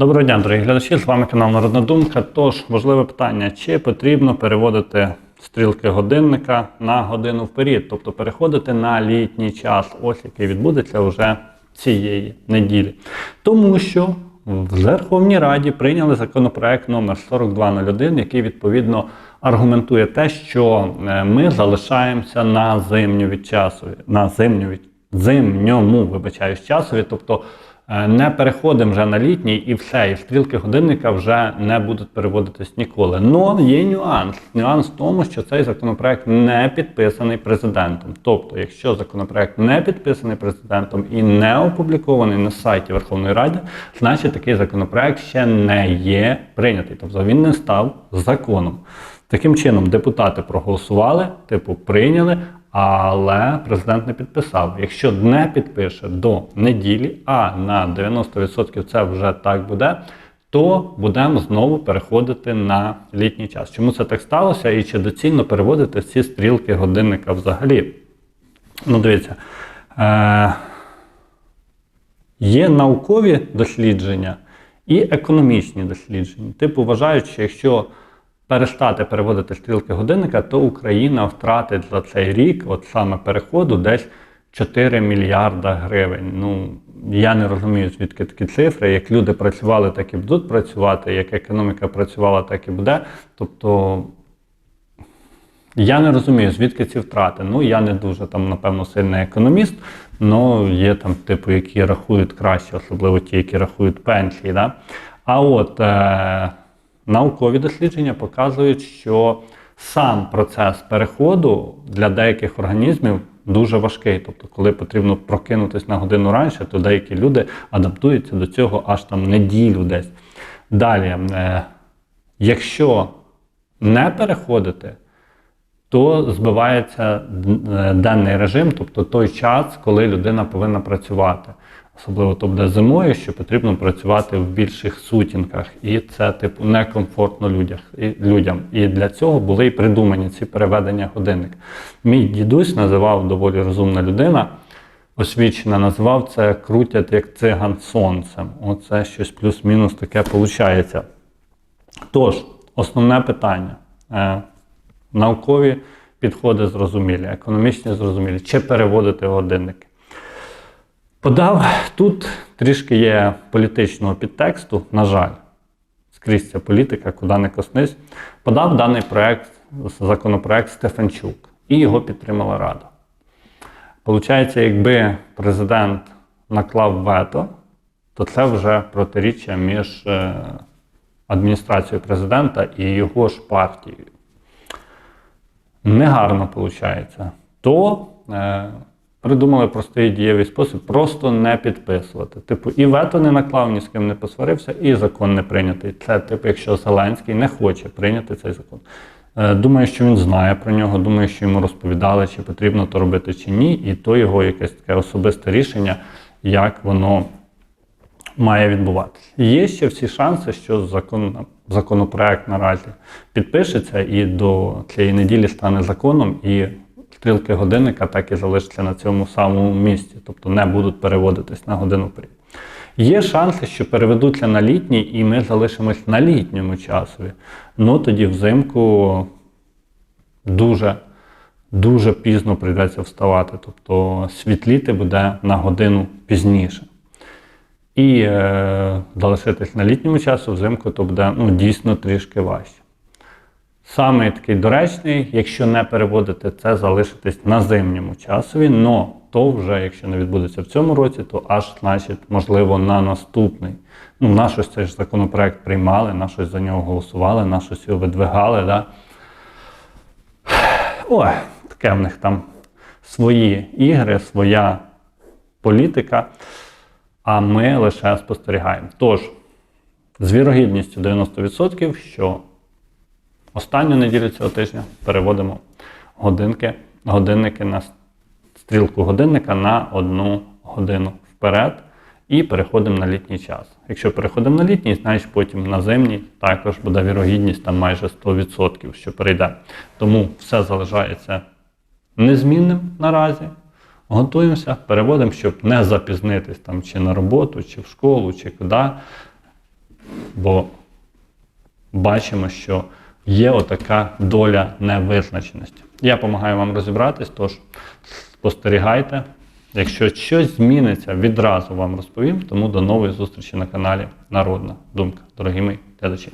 Доброго дня, дорогі глядачі. З вами канал Народна Думка. Тож, важливе питання: чи потрібно переводити стрілки годинника на годину вперед, тобто переходити на літній час, ось який відбудеться вже цієї неділі. Тому що в Верховній Раді прийняли законопроект номер 4201, який відповідно аргументує те, що е, ми залишаємося на зимню від часу, на зимню від зимньому, вибачаюсь, часові, тобто не переходимо вже на літній і все, і стрілки годинника вже не будуть переводитись ніколи. Но є нюанс. Нюанс в тому, що цей законопроект не підписаний президентом. Тобто, якщо законопроект не підписаний президентом і не опублікований на сайті Верховної Ради, значить такий законопроект ще не є прийнятий. Тобто він не став законом. Таким чином, депутати проголосували, типу прийняли, але президент не підписав. Якщо не підпише до неділі, а на 90% це вже так буде, то будемо знову переходити на літній час. Чому це так сталося і чи доцільно переводити ці стрілки годинника взагалі? Ну, дивіться. Е- Є наукові дослідження і економічні дослідження. Типу вважають, що якщо перестати переводити стрілки годинника, то Україна втратить за цей рік, от саме переходу, десь 4 мільярда гривень. Ну я не розумію, звідки такі цифри. Як люди працювали, так і будуть працювати, як економіка працювала, так і буде. Тобто я не розумію, звідки ці втрати. Ну, я не дуже там, напевно, сильний економіст, але є там, типу, які рахують краще, особливо ті, які рахують пенсії. Да? А от е- наукові дослідження показують, що сам процес переходу для деяких організмів дуже важкий. Тобто, коли потрібно прокинутися на годину раніше, то деякі люди адаптуються до цього аж там неділю десь. Далі, е- якщо не переходити, то збивається е, денний режим, тобто той час, коли людина повинна працювати. Особливо то зимою, що потрібно працювати в більших сутінках, і це типу некомфортно людях, і, людям. І для цього були і придумані ці переведення годинник. Мій дідусь називав доволі розумна людина, освічена, називав це крутять як циган сонцем. Оце щось плюс-мінус таке виходить. Тож, основне питання. Е, Наукові підходи зрозумілі, економічні зрозумілі, чи переводити годинники. Подав тут трішки є політичного підтексту, на жаль, скрізь ця політика, куди не коснись. Подав даний проект, законопроект Стефанчук, і його підтримала Рада. Получається, якби президент наклав вето, то це вже протиріччя між е, адміністрацією президента і його ж партією негарно виходить, то е, придумали простий дієвий спосіб просто не підписувати. Типу, і вето не наклав, ні з ким не посварився, і закон не прийнятий. Це, типу, якщо Зеленський не хоче прийняти цей закон. Е, думаю, що він знає про нього, думаю, що йому розповідали, чи потрібно то робити, чи ні, і то його якесь таке особисте рішення, як воно має відбуватися. Є ще всі шанси, що закон, законопроект наразі підпишеться і до цієї неділі стане законом, і стрілки годинника так і залишаться на цьому самому місці, тобто не будуть переводитись на годину вперед. Є шанси, що переведуться на літній, і ми залишимось на літньому часові. Ну тоді взимку дуже дуже пізно прийдеться вставати. Тобто світліти буде на годину пізніше. І е, залишитись на літньому часу взимку, то буде ну, дійсно трішки важче. Саме такий доречний, якщо не переводити це, залишитись на зимньому часові, но то вже, якщо не відбудеться в цьому році, то аж, значить, можливо, на наступний. Ну, на щось цей ж законопроект приймали, на щось за нього голосували, на щось його видвигали. Да? Ой, таке в них там свої ігри, своя політика а ми лише спостерігаємо. Тож, з вірогідністю 90%, що останню неділю цього тижня переводимо годинки, годинники на стрілку годинника на одну годину вперед і переходимо на літній час. Якщо переходимо на літній, значить потім на зимній також буде вірогідність там майже 100%, що перейде. Тому все залишається незмінним наразі. Готуємося, переводимо, щоб не запізнитись там чи на роботу, чи в школу, чи куди. бо бачимо, що є отака доля невизначеності. Я допомагаю вам розібратись, тож спостерігайте. Якщо щось зміниться, відразу вам розповім. Тому до нової зустрічі на каналі Народна Думка, дорогі мої глядачі.